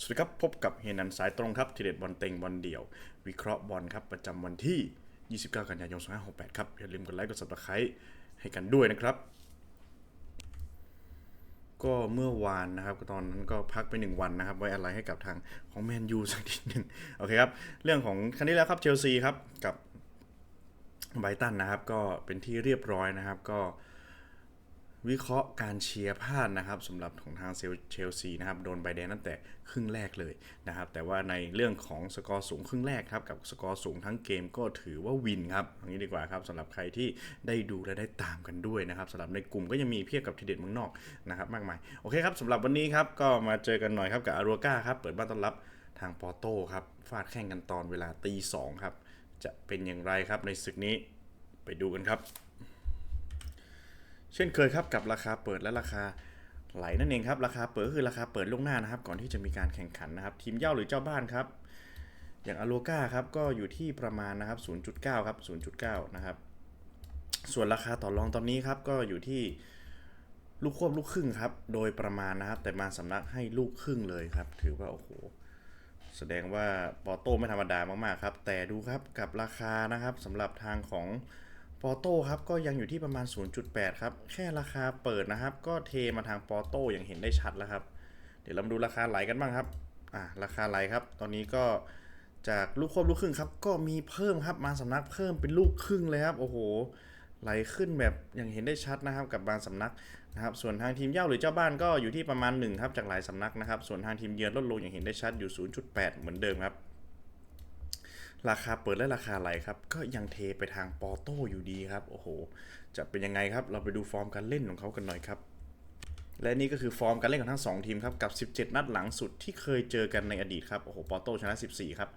สวัสดีครับ พบกับเฮนันสายตรงครับทีเด็ดบอลเต็งบอลเดี่ยว วิเคราะห์บอลครับ ประจำวันที่ 29 กันยายน 2568 ครับ อย่าลืมกดไลค์กด subscribe ให้กันด้วยนะครับ ก็เมื่อวานนะครับตอนนั้นก็พักไปหนึ่งวันนะครับ ไว้อะไรให้กับทางของแมนยูสักทีหนึ่งโอเคครับ เรื่องของครั้นี้แล้วครับเชลซีครับกับไบตันนะครับ ก็เป็นที่เรียบร้อยนะครับก็ วิเคราะห์การเชียร์พลาดนะครับสำหรับของทางเชลซีนะครับโดนใบแดงตั้งแต่ครึ่งแรกเลยนะครับ แต่ว่าในเรื่องของสกอร์สูงครึ่งแรกครับกับสกอร์สูงทั้งเกมก็ถือว่าวินครับอย่างนี้ดีกว่าครับสำหรับใครที่ได้ดูและได้ตามกันด้วยนะครับสำหรับในกลุ่มก็ยังมีเพียบกับทีเด็ดเมืองนอกนะครับมากมายโอเคครับสำหรับวันนี้ครับก็มาเจอกันหน่อยครับกับอารัวก้าครับเปิดบ้านต้อนรับทางปอโต้ครับฟาดแข่งกันตอนเวลาตีสองครับจะเป็นอย่างไรครับในศึกนี้ไปดูกันครับ เช่นเคยครับกับราคาเปิดและราคาไหลนั่นเองครับราคาเปิดคือราคาเปิดล่วงหน้านะครับ ก่อนที่จะมีการแข่งขันนะครับ ทีมเย่าหรือเจ้าบ้านครับ อย่างอโลกาครับก็อยู่ที่ประมาณนะครับ 0.9 ครับ 0.9 นะครับ ส่วนราคาต่อรองตอนนี้ครับก็อยู่ที่ลูกควบลูกครึ่งครับ โดยประมาณนะครับ แต่มาสำนักให้ลูกครึ่งเลยครับ ถือว่าโอ้โหแสดงว่าปอโต้ไม่ธรรมดามากๆครับ แต่ดูครับกับราคานะครับสำหรับทางของ ปอโต้ครับก็ยังอยู่ที่ประมาณ 0.8 ครับ แค่ราคาเปิดนะครับ ก็เทมาทางปอโต้อย่างเห็นได้ชัดแล้วครับ เดี๋ยวเรามาดูราคาไหลกันบ้างครับอ่าราคาไหลครับ ตอนนี้ก็จากลูกควบลูกครึ่งครับ ก็มีเพิ่มครับมาสำนักเพิ่มเป็นลูกครึ่งเลยครับ โอ้โห ไหลขึ้นแบบอย่างเห็นได้ชัดนะครับ กับบางสำนักนะครับ ส่วนทางทีมเย่าหรือเจ้าบ้านก็อยู่ที่ประมาณ1ครับจากหลายสำนักนะครับ ส่วนทางทีมเยือนลดลงอย่างเห็นได้ชัดอยู่ 0.8 เหมือนเดิมครับ ราคาเปิดและราคาไหลครับ ก็ยังเทไปทางปอโต้อยู่ดีครับ โอ้โห จะเป็นยังไงครับ เราไปดูฟอร์มการเล่นของเขากันหน่อยครับ และนี่ก็คือฟอร์มการเล่นของทั้ง 2 ทีมครับ กับ 17 นัดหลังสุดที่เคยเจอกันในอดีตครับ โอ้โห ปอโต้ชนะ 14 ครับ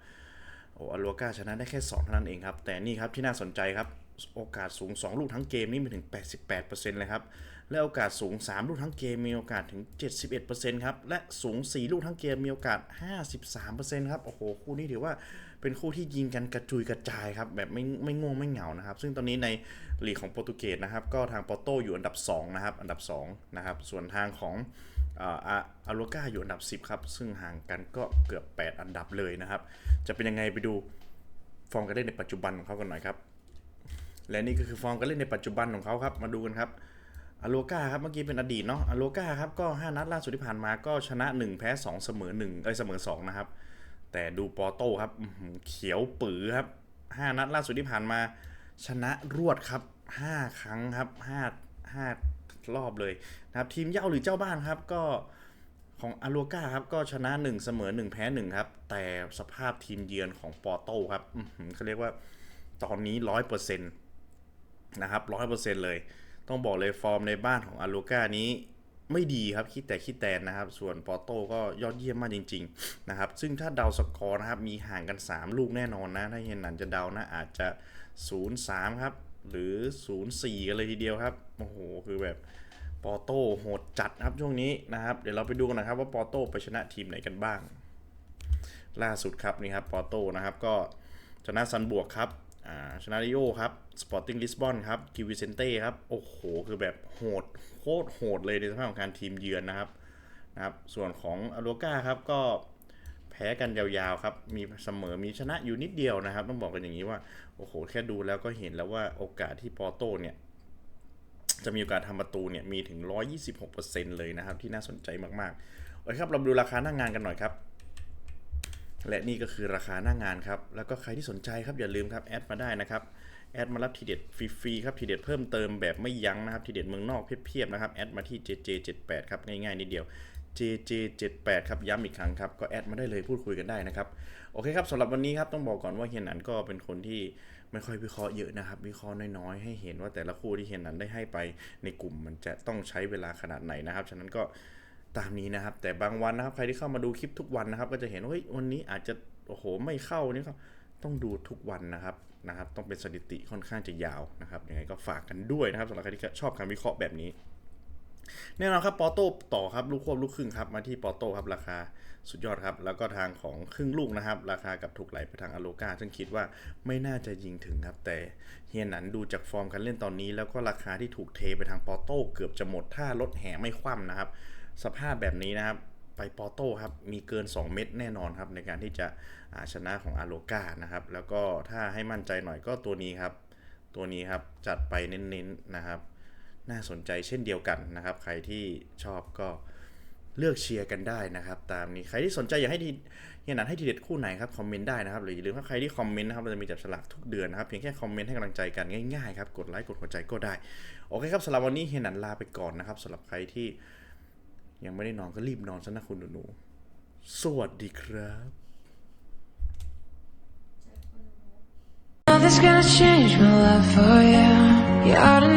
โอ้อลัวกาชนะได้แค่ 2 เท่านั้นเองครับ แต่นี่ครับที่น่าสนใจครับ โอกาสสูง 2 ลูกทั้งเกมนี่มีถึง 88%เลยครับ และโอกาสสูง 3 ลูกทั้งเกมมีโอกาสถึง 71%ครับ และสูง 4 ลูกทั้งเกมมีโอกาส 53%ครับ โอ้โห คู่นี้ถือว่าเป็นคู่ที่ยิงกันกระจุยกระจายครับ แบบไม่ไม่ง่วงไม่เหงานะครับ ซึ่งตอนนี้ในลีกของโปรตุเกสนะครับ ก็ทางปอโตอยู่อันดับ 2 นะครับ อันดับ 2 นะครับ ส่วนทางของอาอาอาโลกาอยู่อันดับ 10 ครับ ซึ่งห่างกันก็เกือบ 8 อันดับเลยนะครับ จะเป็นยังไงไปดูฟอร์มการเล่นในปัจจุบันของเขากันหน่อยครับ และนี่ก็คือฟอร์มการเล่นในปัจจุบันของเขาครับ มาดูกันครับอโลกาครับเมื่อกี้เป็นอดีตเนาะอโลกาครับก็ 5 นัดล่าสุดที่ผ่านมาก็ชนะ 1 แพ้ 2 เสมอ1เอ้ยเสมอ2นะครับ แต่ดูปอโต้ครับเขียวปือครับ 5 นัดล่าสุดที่ผ่านมา ชนะรวดครับ 5 ครั้งครับ5 5รอบเลยนะครับทีมเย่าหรือเจ้าบ้านครับก็ของอาลูกาครับก็ชนะ 1 เสมอ 1 แพ้ 1 ครับ แต่สภาพทีมเยือนของปอโต้ครับเขาเรียกว่าตอนนี้ 100% นะครับ100%เปอร์เซ็นต์เลย ต้องบอกเลยฟอร์มในบ้านของอาลูกานี้ไม่ดีครับคิดแต่คิดแตนนะครับ ส่วนปอโต้ก็ยอดเยี่ยมมากจริงๆนะครับซึ่งถ้าเดาสกอร์นะครับมีห่างกัน 3 ลูกแน่นอนนะ ถ้าเห็นหนันจะเดานะอาจจะ 0-3 ครับ หรือ 0-4 กันเลยทีเดียวครับโอ้โหคือแบบปอโต้โหดจัดครับช่วงนี้นะครับ เดี๋ยวเราไปดูกันนะครับว่าปอโต้ไปชนะทีมไหนกันบ้าง ล่าสุดครับนี่ครับปอโต้นะครับก็ชนะซันบวกครับ อ่าชนะริโอครับสปอร์ติ้งลิสบอนครับกิวิเซนเต้ครับ โอ้โห คือแบบโหดโคตรโหดเลยในสภาพของการทีมเยือนนะครับนะครับ ส่วนของอโลกาครับก็แพ้กันยาวๆครับ มีเสมอมีชนะอยู่นิดเดียวนะครับ ต้องบอกกันอย่างนี้ว่า โอ้โห แค่ดูแล้วก็เห็นแล้วว่าโอกาสที่ปอโต้เนี่ย จะมีโอกาสทำประตูเนี่ย มีถึง 126%เลยนะครับ ที่น่าสนใจมากๆ โอเคครับ เรามาดูราคาหน้างงานกันหน่อยครับ และนี่ก็คือราคาหน้างงานครับ แล้วก็ใครที่สนใจครับอย่าลืมครับแอดมาได้นะครับแอดมารับทีเด็ดฟรีๆครับทีเด็ดเพิ่มเติมแบบไม่ยั้งนะครับทีเด็ดเมืองนอกเพียบๆนะครับแอดมาที่ JJ78 ครับง่ายๆนิดเดียว JJ78 ครับย้ำอีกครั้งครับก็แอดมาได้เลยพูดคุยกันได้นะครับโอเคครับสำหรับวันนี้ครับต้องบอกก่อนว่าเฮียนันก็เป็นคนที่ไม่ค่อยวิเคราะห์เยอะนะครับ วิเคราะห์น้อยๆ ให้เห็นว่าแต่ละคู่ที่เฮียนันได้ให้ไปในกลุ่มมันจะต้องใช้เวลาขนาดไหนนะครับฉะนั้นก็ ตามนี้นะครับ แต่บางวันนะครับ ใครที่เข้ามาดูคลิปทุกวันนะครับ ก็จะเห็นว่าวันนี้อาจจะโอ้โหไม่เข้านี่ครับต้องดูทุกวันนะครับนะครับ ต้องเป็นสถิติค่อนข้างจะยาวนะครับยังไงก็ฝากกันด้วยนะครับสำหรับใครที่ชอบการวิเคราะห์แบบนี้แน่นอนครับปอโต้ต่อครับลูกควบลูกครึ่งครับมาที่ปอโต้ครับราคาสุดยอดครับ แล้วก็ทางของครึ่งลูกนะครับ ราคากับถูกไหลไปทางอโลกาซึ่งคิดว่าไม่น่าจะยิงถึงครับ แต่เฮียนันดูจากฟอร์มการเล่นตอนนี้ แล้วก็ราคาที่ถูกเทไปทางปอโต้เกือบจะหมดถ้ารถแห่ไม่คว่ำนะครับ สภาพแบบนี้นะครับไปปอโต้ครับมีเกิน 2 เม็ดแน่นอนครับในการที่จะาชนะของอาโลกานะครับแล้วก็ถ้าให้มั่นใจหน่อยก็ตัวนี้ครับตัวนี้ครับจัดไปเน้นๆนะครับ น่าสนใจเช่นเดียวกันนะครับ ใครที่ชอบก็เลือกเชียร์กันได้นะครับ ตามนี้ใครที่สนใจอยากให้ทีเฮียนันให้ทีเด็ดคู่ไหนครับคอมเมนต์ได้นะครับหรืออย่าลืมถ้าใครที่คอมเมนต์นะครับเราจะมีจับฉลากทุกเดือนนะครับเพียงแค่คอมเมนต์ให้กำลังใจกันง่ายๆครับกดไลค์กดหัวใจก็ได้โอเคครับสำหรับวันนี้เฮียนันลาไปก่อนนะครับสำหรับใครที่ ยังไม่ได้นอนก็รีบนอนซะนะคุณหนูๆสวัสดีครับ Nothing's gonna change my love for you. You ought to